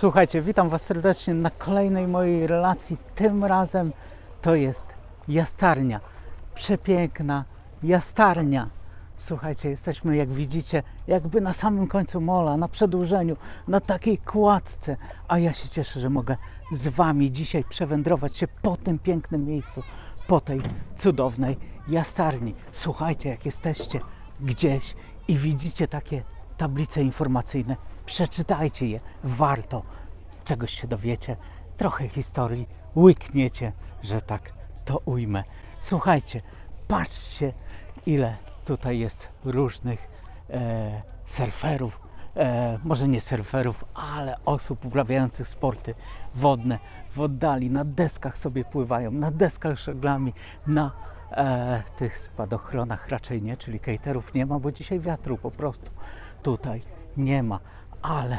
Słuchajcie, witam Was serdecznie na kolejnej mojej relacji. Tym razem to jest jastarnia. Przepiękna jastarnia. Słuchajcie, jesteśmy jak widzicie, jakby na samym końcu mola, na przedłużeniu, na takiej kładce. A ja się cieszę, że mogę z Wami dzisiaj przewędrować się po tym pięknym miejscu, po tej cudownej jastarni. Słuchajcie, jak jesteście gdzieś i widzicie takie tablice informacyjne, przeczytajcie je. Warto. Czegoś się dowiecie, trochę historii, łykniecie, że tak to ujmę. Słuchajcie, patrzcie, ile tutaj jest różnych e, surferów, e, może nie surferów, ale osób uprawiających sporty wodne w oddali, na deskach sobie pływają, na deskach żeglami, na e, tych spadochronach raczej nie, czyli caterów nie ma, bo dzisiaj wiatru po prostu tutaj nie ma, ale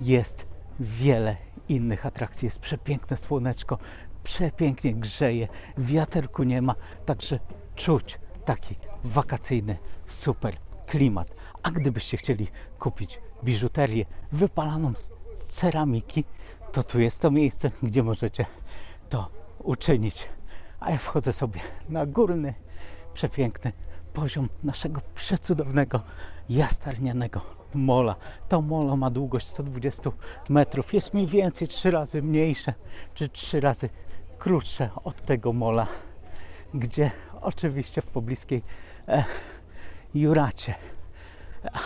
jest wiele innych atrakcji. Jest przepiękne słoneczko, przepięknie grzeje, wiaterku nie ma, także czuć taki wakacyjny super klimat. A gdybyście chcieli kupić biżuterię wypalaną z ceramiki, to tu jest to miejsce, gdzie możecie to uczynić. A ja wchodzę sobie na górny, przepiękny poziom naszego przecudownego jastarnianego mola. To molo ma długość 120 metrów. Jest mniej więcej trzy razy mniejsze, czy trzy razy krótsze od tego mola, gdzie oczywiście w pobliskiej e, Juracie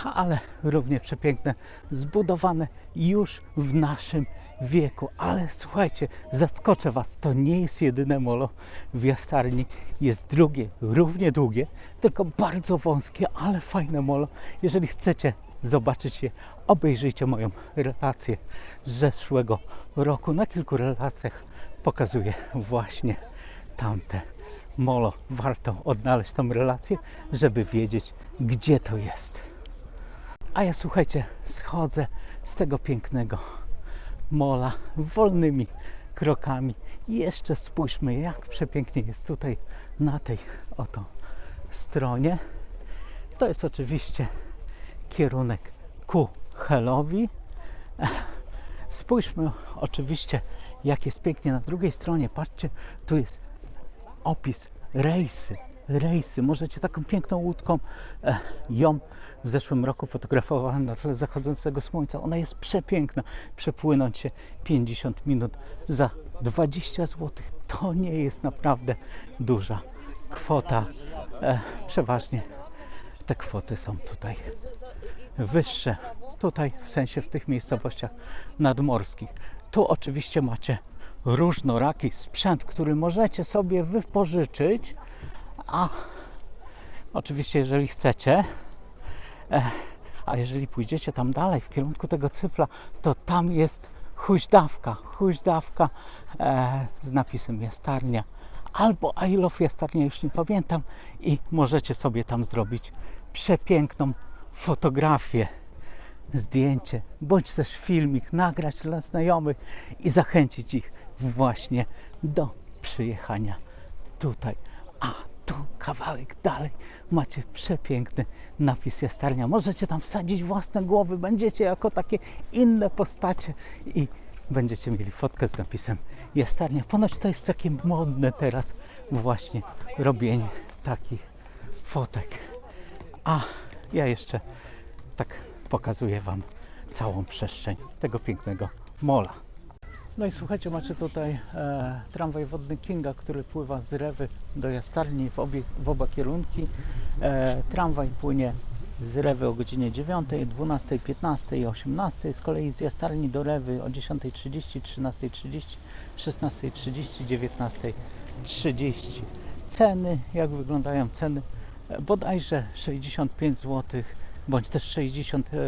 ale równie przepiękne, zbudowane już w naszym wieku. Ale słuchajcie, zaskoczę Was, to nie jest jedyne molo w jastarni. Jest drugie, równie długie, tylko bardzo wąskie, ale fajne molo. Jeżeli chcecie zobaczyć je, obejrzyjcie moją relację z zeszłego roku. Na kilku relacjach pokazuję właśnie tamte molo. Warto odnaleźć tą relację, żeby wiedzieć, gdzie to jest. A ja słuchajcie, schodzę z tego pięknego mola wolnymi krokami. I jeszcze spójrzmy, jak przepięknie jest tutaj na tej oto stronie. To jest oczywiście kierunek ku Helowi. Spójrzmy oczywiście, jak jest pięknie na drugiej stronie. Patrzcie, tu jest opis rejsy. Rejsy. Możecie taką piękną łódką e, ją w zeszłym roku fotografowałem na tle zachodzącego słońca. Ona jest przepiękna. Przepłynąć się 50 minut za 20 zł. To nie jest naprawdę duża kwota. E, przeważnie te kwoty są tutaj wyższe. Tutaj w sensie w tych miejscowościach nadmorskich. Tu oczywiście macie różnoraki sprzęt, który możecie sobie wypożyczyć, a oczywiście jeżeli chcecie, a jeżeli pójdziecie tam dalej, w kierunku tego cyfla, to tam jest huźdawka, huźdawka e, z napisem jastarnia albo I love jastarnia, już nie pamiętam i możecie sobie tam zrobić przepiękną fotografię, zdjęcie, bądź też filmik, nagrać dla znajomych i zachęcić ich właśnie do przyjechania tutaj. A tu kawałek dalej macie przepiękny napis jastarnia. Możecie tam wsadzić własne głowy, będziecie jako takie inne postacie i będziecie mieli fotkę z napisem jastarnia. Ponoć to jest takie modne teraz właśnie robienie takich fotek. A ja jeszcze tak pokazuję Wam całą przestrzeń tego pięknego mola. No i słuchajcie, macie tutaj e, tramwaj wodny Kinga, który pływa z Rewy do Jastarni w, obie, w oba kierunki. E, tramwaj płynie z Rewy o godzinie 9, 12, 15 i 18. Z kolei z Jastarni do Rewy o 10.30, 13.30, 16.30, 19.30. Ceny, jak wyglądają ceny? E, bodajże 65 zł, bądź też 60 e,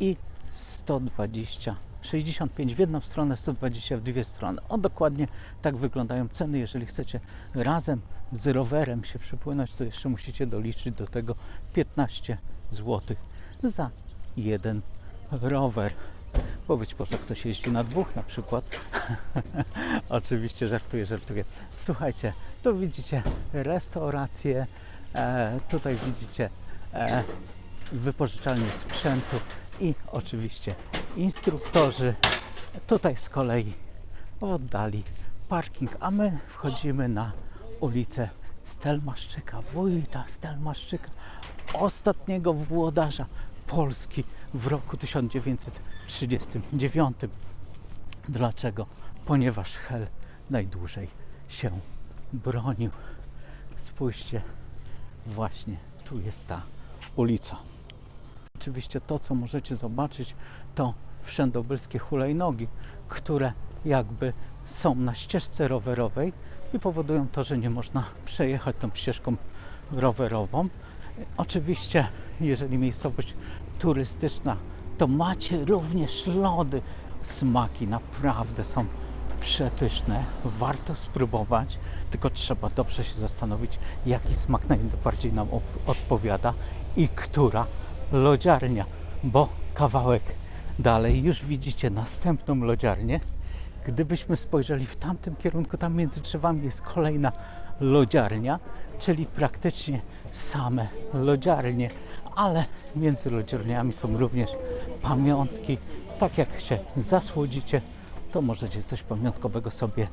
i 120 65 w jedną stronę, 120 w dwie strony. O dokładnie tak wyglądają ceny. Jeżeli chcecie razem z rowerem się przypłynąć, to jeszcze musicie doliczyć do tego 15 zł za jeden rower. Bo być może ktoś jeździ na dwóch na przykład. Oczywiście żartuję, żartuję. Słuchajcie, tu widzicie restaurację, e, tutaj widzicie e, wypożyczalnię sprzętu i oczywiście instruktorzy. Tutaj z kolei oddali parking, a my wchodzimy na ulicę Stelmaszczyka, wójta Stelmaszczyka, ostatniego włodarza Polski w roku 1939. Dlaczego? Ponieważ Hel najdłużej się bronił. Spójrzcie, właśnie tu jest ta ulica. Oczywiście to, co możecie zobaczyć, to wszędobylskie hulajnogi, które jakby są na ścieżce rowerowej i powodują to, że nie można przejechać tą ścieżką rowerową. Oczywiście, jeżeli miejscowość turystyczna, to macie również lody. Smaki naprawdę są przepyszne. Warto spróbować, tylko trzeba dobrze się zastanowić, jaki smak najbardziej nam odpowiada i która lodziarnia, bo kawałek dalej już widzicie następną lodziarnię. Gdybyśmy spojrzeli w tamtym kierunku, tam między drzewami jest kolejna lodziarnia, czyli praktycznie same lodziarnie, ale między lodziarniami są również pamiątki. Tak jak się zasłodzicie, to możecie coś pamiątkowego sobie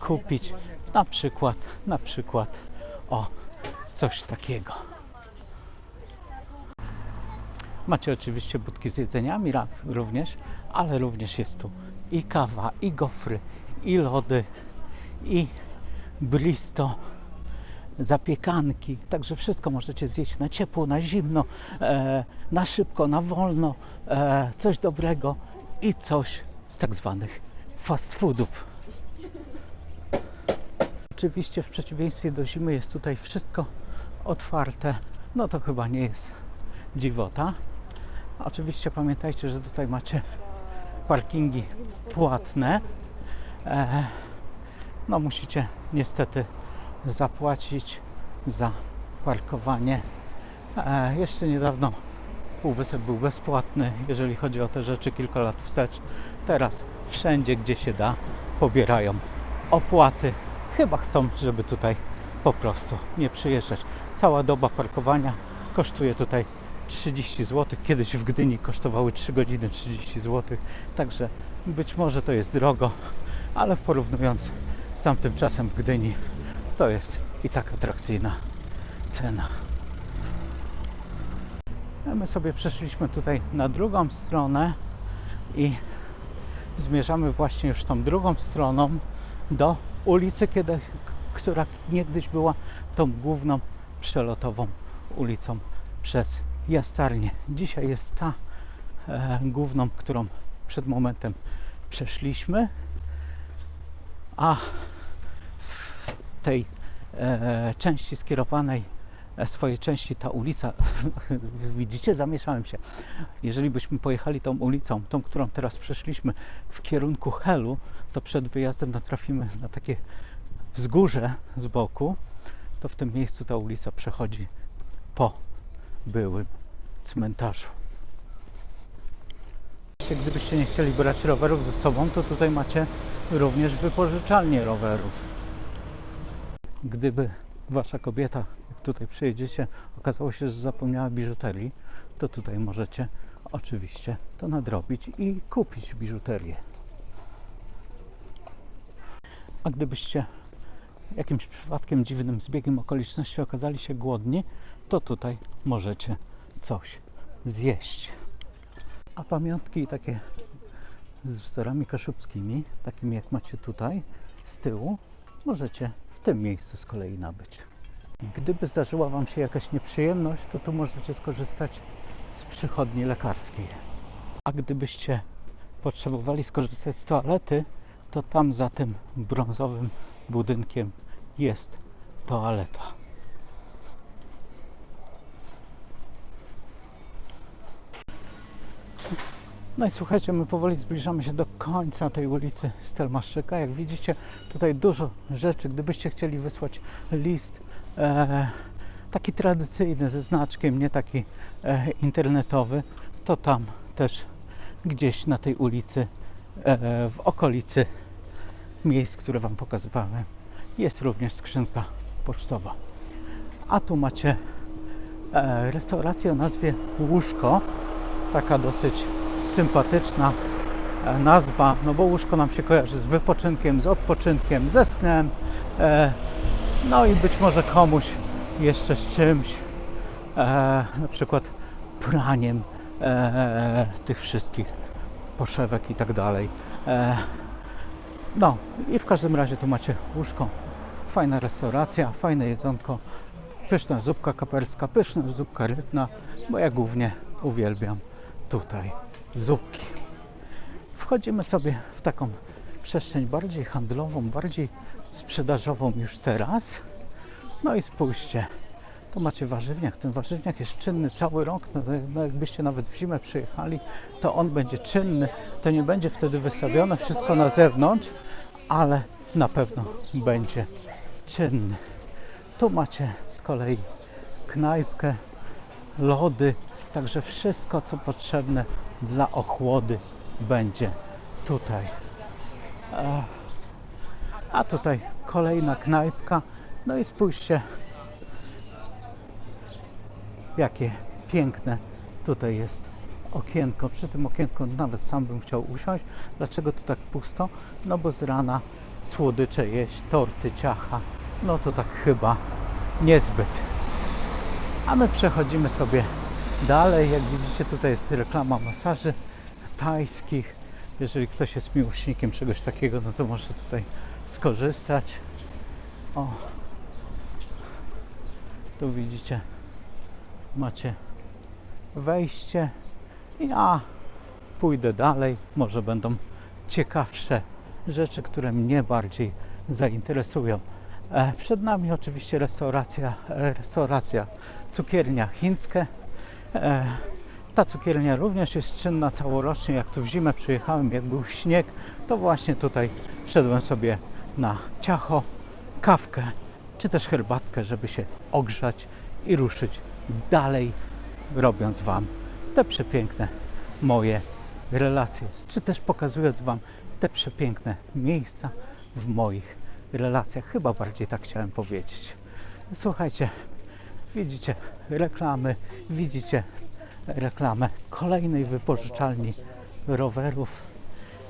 kupić. Na przykład, na przykład o coś takiego. Macie oczywiście budki z jedzeniami również, ale również jest tu i kawa, i gofry, i lody, i bristo, zapiekanki. Także wszystko możecie zjeść na ciepło, na zimno, e, na szybko, na wolno, e, coś dobrego i coś z tak zwanych fast foodów. Oczywiście w przeciwieństwie do zimy jest tutaj wszystko otwarte. No to chyba nie jest dziwota. Oczywiście pamiętajcie, że tutaj macie parkingi płatne. E, no musicie niestety zapłacić za parkowanie. E, jeszcze niedawno półwysep był bezpłatny, jeżeli chodzi o te rzeczy kilka lat wstecz. Teraz wszędzie, gdzie się da, pobierają opłaty. Chyba chcą, żeby tutaj po prostu nie przyjeżdżać. Cała doba parkowania kosztuje tutaj 30 zł. Kiedyś w Gdyni kosztowały 3 godziny 30 zł. Także być może to jest drogo, ale porównując z tamtym czasem w Gdyni, to jest i tak atrakcyjna cena. A My sobie przeszliśmy tutaj na drugą stronę i zmierzamy właśnie już tą drugą stroną do ulicy, kiedy, która niegdyś była tą główną przelotową ulicą przez Jastarnię. Dzisiaj jest ta e, główną, którą przed momentem przeszliśmy, a w tej e, części skierowanej e, swojej części ta ulica, widzicie, zamieszałem się. Jeżeli byśmy pojechali tą ulicą, tą, którą teraz przeszliśmy w kierunku Helu, to przed wyjazdem natrafimy na takie wzgórze z boku, to w tym miejscu ta ulica przechodzi po byłym cmentarzu. Gdybyście nie chcieli brać rowerów ze sobą, to tutaj macie również wypożyczalnię rowerów. Gdyby wasza kobieta, jak tutaj przyjedziecie, okazało się, że zapomniała biżuterii, to tutaj możecie oczywiście to nadrobić i kupić biżuterię. A gdybyście jakimś przypadkiem, dziwnym zbiegiem okoliczności okazali się głodni, to tutaj możecie coś zjeść. A pamiątki takie z wzorami kaszubskimi, takimi jak macie tutaj z tyłu, możecie w tym miejscu z kolei nabyć. Gdyby zdarzyła Wam się jakaś nieprzyjemność, to tu możecie skorzystać z przychodni lekarskiej. A gdybyście potrzebowali skorzystać z toalety, to tam za tym brązowym budynkiem jest toaleta. No i słuchajcie, my powoli zbliżamy się do końca tej ulicy Stelmaszczyka. Jak widzicie, tutaj dużo rzeczy. Gdybyście chcieli wysłać list e, taki tradycyjny ze znaczkiem, nie taki e, internetowy, to tam też gdzieś na tej ulicy, e, w okolicy miejsc, które Wam pokazywałem, jest również skrzynka pocztowa. A tu macie e, restaurację o nazwie Łóżko, taka dosyć sympatyczna e, nazwa, no bo łóżko nam się kojarzy z wypoczynkiem, z odpoczynkiem, ze snem, e, no i być może komuś jeszcze z czymś, e, na przykład praniem tych wszystkich poszewek i tak dalej. No i w każdym razie tu macie łóżko, fajna restauracja, fajne jedzonko, pyszna zupka kaperska, pyszna zupka rybna, bo ja głównie uwielbiam tutaj zupki. Wchodzimy sobie w taką przestrzeń bardziej handlową, bardziej sprzedażową już teraz. No i spójrzcie, tu macie warzywniak. Ten warzywniak jest czynny cały rok. No, no jakbyście nawet w zimę przyjechali, to on będzie czynny. To nie będzie wtedy wystawione wszystko na zewnątrz, ale na pewno będzie czynny. Tu macie z kolei knajpkę, lody, także wszystko co potrzebne dla ochłody będzie tutaj. A tutaj kolejna knajpka. No i spójrzcie, jakie piękne tutaj jest okienko. Przy tym okienku nawet sam bym chciał usiąść. Dlaczego tu tak pusto? No bo z rana słodycze jeść, torty, ciacha. No to tak chyba niezbyt. A my przechodzimy sobie dalej. Jak widzicie, tutaj jest reklama masaży tajskich. Jeżeli ktoś jest miłośnikiem czegoś takiego, no to może tutaj skorzystać. O, tu widzicie, macie wejście. Ja pójdę dalej. Może będą ciekawsze rzeczy, które mnie bardziej zainteresują. E, Przed nami oczywiście restauracja, restauracja cukiernia chińskie. E, Ta cukiernia również jest czynna całorocznie. Jak tu w zimę przyjechałem, jak był śnieg, to właśnie tutaj szedłem sobie na ciacho, kawkę czy też herbatkę, żeby się ogrzać i ruszyć dalej, robiąc Wam te przepiękne moje relacje, czy też pokazując Wam te przepiękne miejsca w moich relacjach. Chyba bardziej tak chciałem powiedzieć. Słuchajcie, widzicie reklamy, widzicie reklamę kolejnej wypożyczalni rowerów,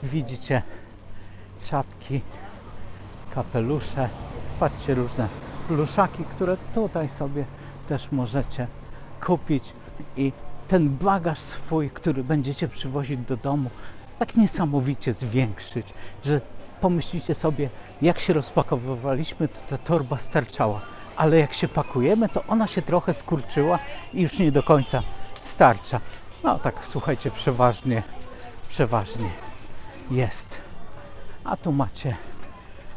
widzicie czapki, kapelusze, patrzcie różne pluszaki, które tutaj sobie też możecie kupić. I ten bagaż swój, który będziecie przywozić do domu, tak niesamowicie zwiększyć, że pomyślicie sobie, jak się rozpakowywaliśmy, to ta torba starczała, ale jak się pakujemy, to ona się trochę skurczyła i już nie do końca starcza. No tak, słuchajcie, przeważnie, przeważnie jest. A tu macie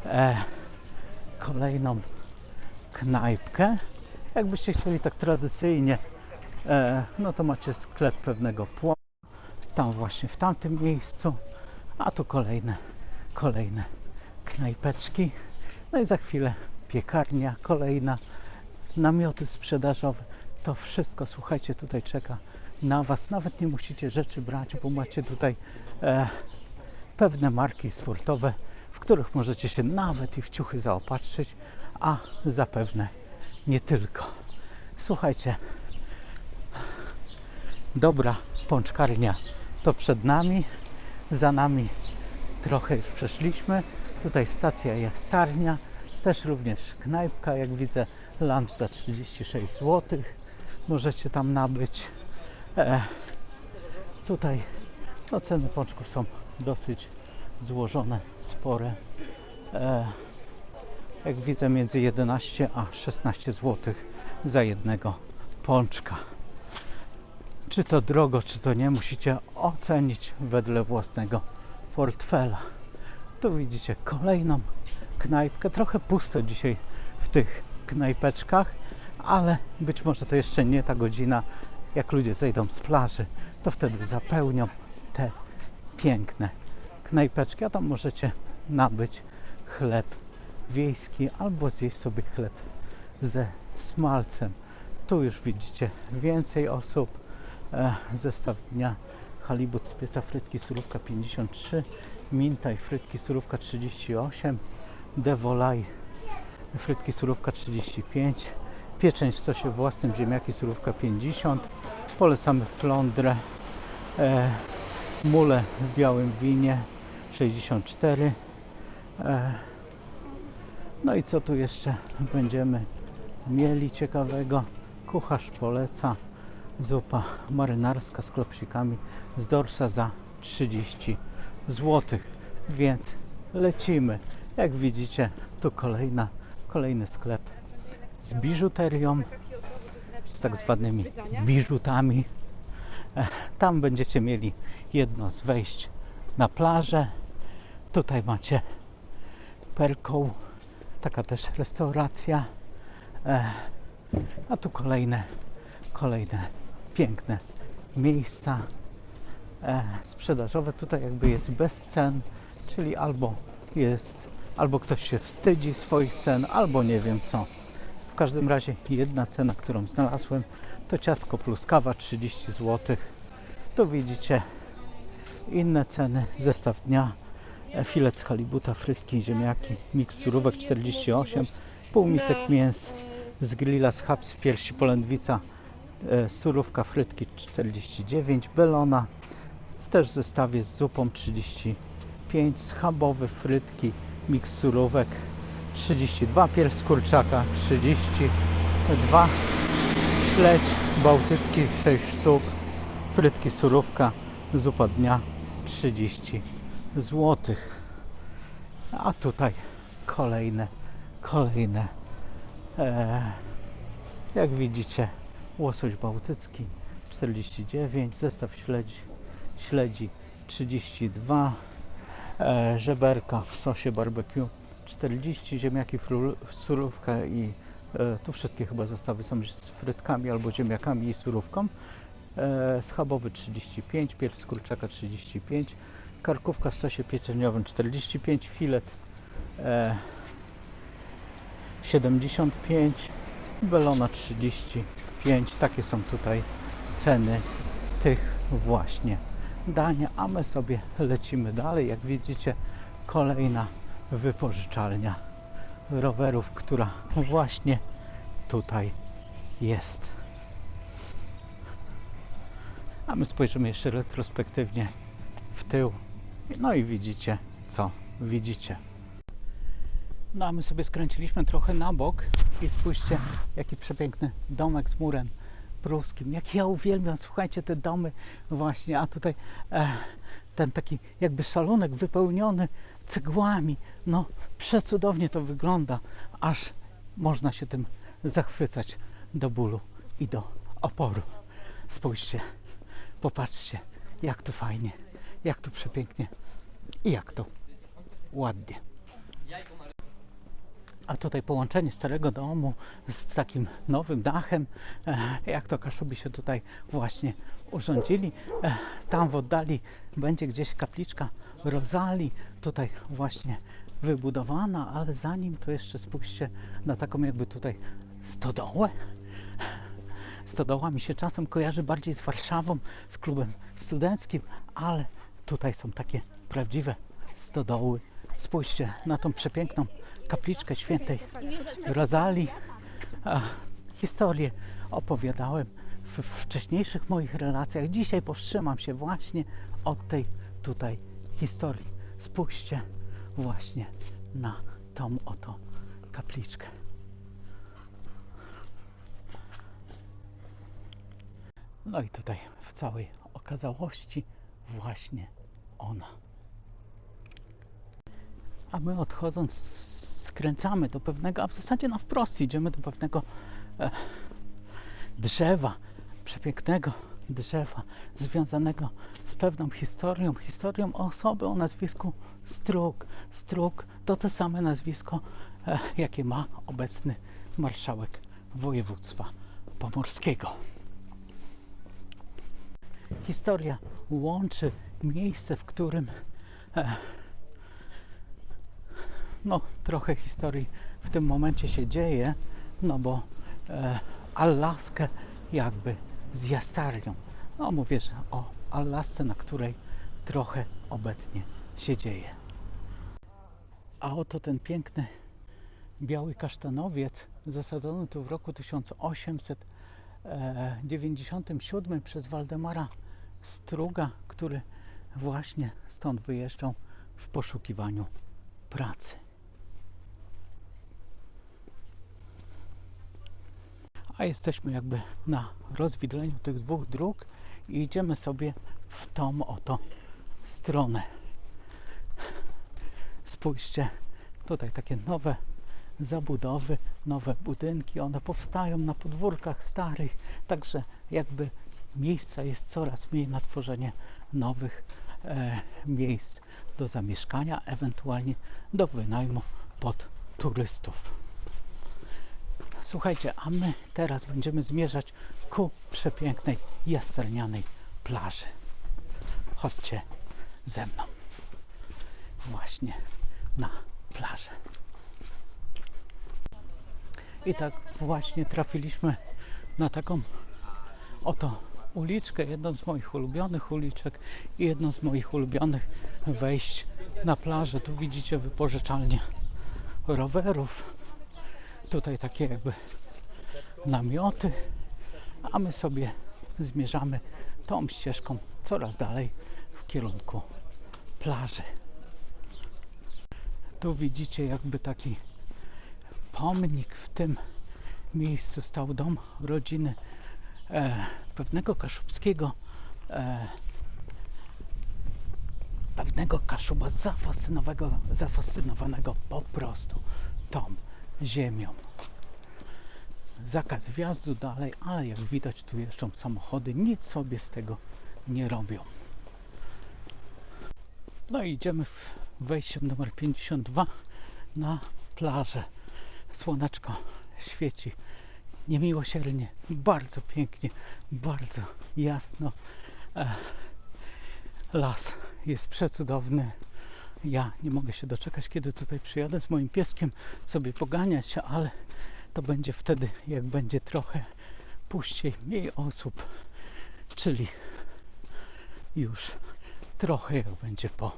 e, kolejną knajpkę. Jakbyście chcieli tak tradycyjnie, e, no to macie sklep pewnego płonu. Tam właśnie w tamtym miejscu. A tu kolejne, kolejne knajpeczki. No i za chwilę piekarnia kolejna, namioty sprzedażowe. To wszystko, słuchajcie, tutaj czeka na Was. Nawet nie musicie rzeczy brać, bo macie tutaj e, pewne marki sportowe, w których możecie się nawet i w ciuchy zaopatrzyć, a zapewne nie tylko. Słuchajcie, dobra pączkarnia to przed nami, za nami trochę już przeszliśmy. Tutaj stacja Jastarnia, też również knajpka, jak widzę, lunch za 36 zł. Możecie tam nabyć. E, tutaj no, ceny pączków są dosyć złożone, spore. E, jak widzę, między 11 a 16 zł za jednego pączka. Czy to drogo, czy to nie, musicie ocenić wedle własnego portfela. Tu widzicie kolejną knajpkę. Trochę pusto dzisiaj w tych knajpeczkach, ale być może to jeszcze nie ta godzina, jak ludzie zejdą z plaży, to wtedy zapełnią te piękne knajpeczki, a tam możecie nabyć chleb wiejski albo zjeść sobie chleb ze smalcem. Tu już widzicie więcej osób. E, zestaw dnia halibut z pieca, frytki, surówka 53, minta i frytki, surówka 38, devolaj, frytki, surówka 35, pieczeń w sosie własnym, ziemniaki, surówka 50. Polecamy flądrę, e, mule w białym winie 64 e, no i co tu jeszcze będziemy mieli ciekawego? Kucharz poleca zupa marynarska z klopsikami z dorsza za 30 zł więc lecimy jak widzicie tu kolejna kolejny sklep z biżuterią z tak zwanymi biżutami. E, tam będziecie mieli jedno z wejść na plażę. Tutaj macie perką taka też restauracja. E, a tu kolejne kolejne piękne miejsca. E, sprzedażowe tutaj jakby jest bez cen czyli albo jest albo ktoś się wstydzi swoich cen albo nie wiem co. W każdym razie jedna cena którą znalazłem to ciastko plus kawa 30 zł tu widzicie inne ceny. Zestaw dnia filet z halibuta, frytki, ziemniaki miks surówek 48 pół misek mięs z grilla z haps, piersi polędwica e, surówka, frytki 49 belona też zestawie z zupą 35 schabowe frytki miks surówek 32 pierś z kurczaka 32 śledź bałtycki 6 sztuk. Frytki surówka zupa dnia 30 zł a tutaj kolejne kolejne e, jak widzicie łosoś bałtycki 49 zestaw śledzi śledzi 32 e, żeberka w sosie barbecue 40 ziemniaki surówka i e, tu wszystkie chyba zestawy są z frytkami albo ziemniakami i surówką. E, schabowy 35 pierś kurczaka 35 karkówka w sosie pieczeniowym 45 filet e, 75 belona 35 takie są tutaj ceny tych właśnie dań a my sobie lecimy dalej. Jak widzicie kolejna wypożyczalnia rowerów która właśnie tutaj jest. A my spojrzymy jeszcze retrospektywnie w tył. No i widzicie co widzicie. No a my sobie skręciliśmy trochę na bok i spójrzcie jaki przepiękny domek z murem pruskim. Jak ja uwielbiam, słuchajcie, te domy właśnie, a tutaj e, ten taki jakby szalonek wypełniony cegłami. No, przecudownie to wygląda, aż można się tym zachwycać do bólu i do oporu. Spójrzcie, popatrzcie, jak to fajnie, jak to przepięknie i jak to ładnie. A tutaj połączenie starego domu z takim nowym dachem, e, jak to Kaszubi się tutaj właśnie urządzili. E, Tam w oddali będzie gdzieś kapliczka Rozali, tutaj właśnie wybudowana, ale zanim to jeszcze spójrzcie na taką jakby tutaj stodołę. Stodoła mi się czasem kojarzy bardziej z Warszawą, z klubem studenckim, ale tutaj są takie prawdziwe stodoły. Spójrzcie na tą przepiękną kapliczkę świętej Rozali. Historię opowiadałem w wcześniejszych moich relacjach. Dzisiaj powstrzymam się właśnie od tej tutaj historii. Spójrzcie właśnie na tą oto kapliczkę. No i tutaj w całej okazałości właśnie ona. A my odchodząc skręcamy do pewnego, a w zasadzie na wprost idziemy do pewnego e, drzewa, przepięknego drzewa, związanego z pewną historią, historią osoby o nazwisku Struk. Struk to to same nazwisko, e, jakie ma obecny marszałek województwa pomorskiego. Historia łączy miejsce, w którym e, no trochę historii w tym momencie się dzieje, no bo e, Alaskę jakby z jastarnią. No mówię że o Alasce, na której trochę obecnie się dzieje. A oto ten piękny biały kasztanowiec zasadzony tu w roku 1897 przez Waldemara Struga, który właśnie stąd wyjeżdżą w poszukiwaniu pracy. A jesteśmy jakby na rozwidleniu tych dwóch dróg i idziemy sobie w tą oto stronę. Spójrzcie, tutaj takie nowe zabudowy, nowe budynki, one powstają na podwórkach starych, także jakby miejsca jest coraz mniej na tworzenie nowych e, miejsc do zamieszkania, ewentualnie do wynajmu pod turystów. Słuchajcie, a my teraz będziemy zmierzać ku przepięknej jasternianej plaży. Chodźcie ze mną. Właśnie na plażę. I tak właśnie trafiliśmy na taką oto uliczkę, jedną z moich ulubionych uliczek i jedną z moich ulubionych wejść na plażę. Tu widzicie wypożyczalnię rowerów. Tutaj takie jakby namioty, a my sobie zmierzamy tą ścieżką coraz dalej w kierunku plaży. Tu widzicie jakby taki pomnik w tym miejscu stał dom rodziny e, pewnego kaszubskiego e, pewnego kaszuba zafascynowanego, zafascynowanego po prostu tą ziemią. Zakaz wjazdu dalej, ale jak widać tu jeżdżą samochody, nic sobie z tego nie robią. No i idziemy wejściem numer 52 na plażę. Słoneczko świeci niemiłosiernie, bardzo pięknie, bardzo jasno. E, las jest przecudowny. Ja nie mogę się doczekać, kiedy tutaj przyjadę z moim pieskiem sobie poganiać, ale to będzie wtedy, jak będzie trochę puściej, mniej osób, czyli już trochę jak będzie po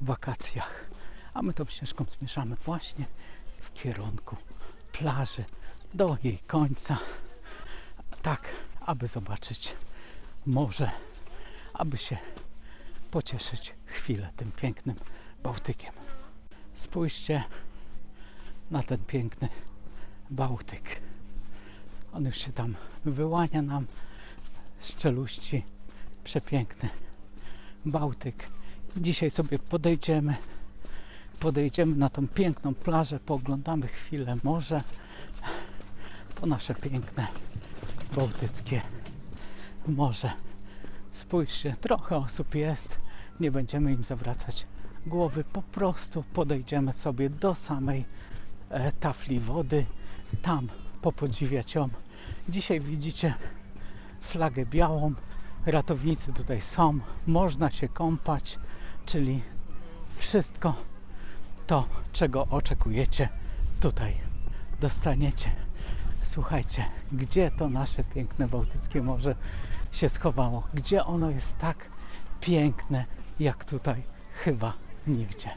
wakacjach. A my tą ścieżką zmierzamy właśnie w kierunku plaży do jej końca, tak aby zobaczyć morze, aby się pocieszyć chwilę tym pięknym Bałtykiem. Spójrzcie na ten piękny Bałtyk. On już się tam wyłania nam z czeluści. Przepiękny Bałtyk. Dzisiaj sobie podejdziemy, podejdziemy na tą piękną plażę, pooglądamy chwilę morze. To nasze piękne bałtyckie morze. Spójrzcie, trochę osób jest, nie będziemy im zawracać głowy, po prostu podejdziemy sobie do samej e, tafli wody, tam popodziwiać ją. Dzisiaj widzicie flagę białą, ratownicy tutaj są, można się kąpać, czyli wszystko to, czego oczekujecie, tutaj dostaniecie. Słuchajcie, gdzie to nasze piękne Bałtyckie Morze się schowało? Gdzie ono jest tak piękne, jak tutaj? Chyba nigdzie.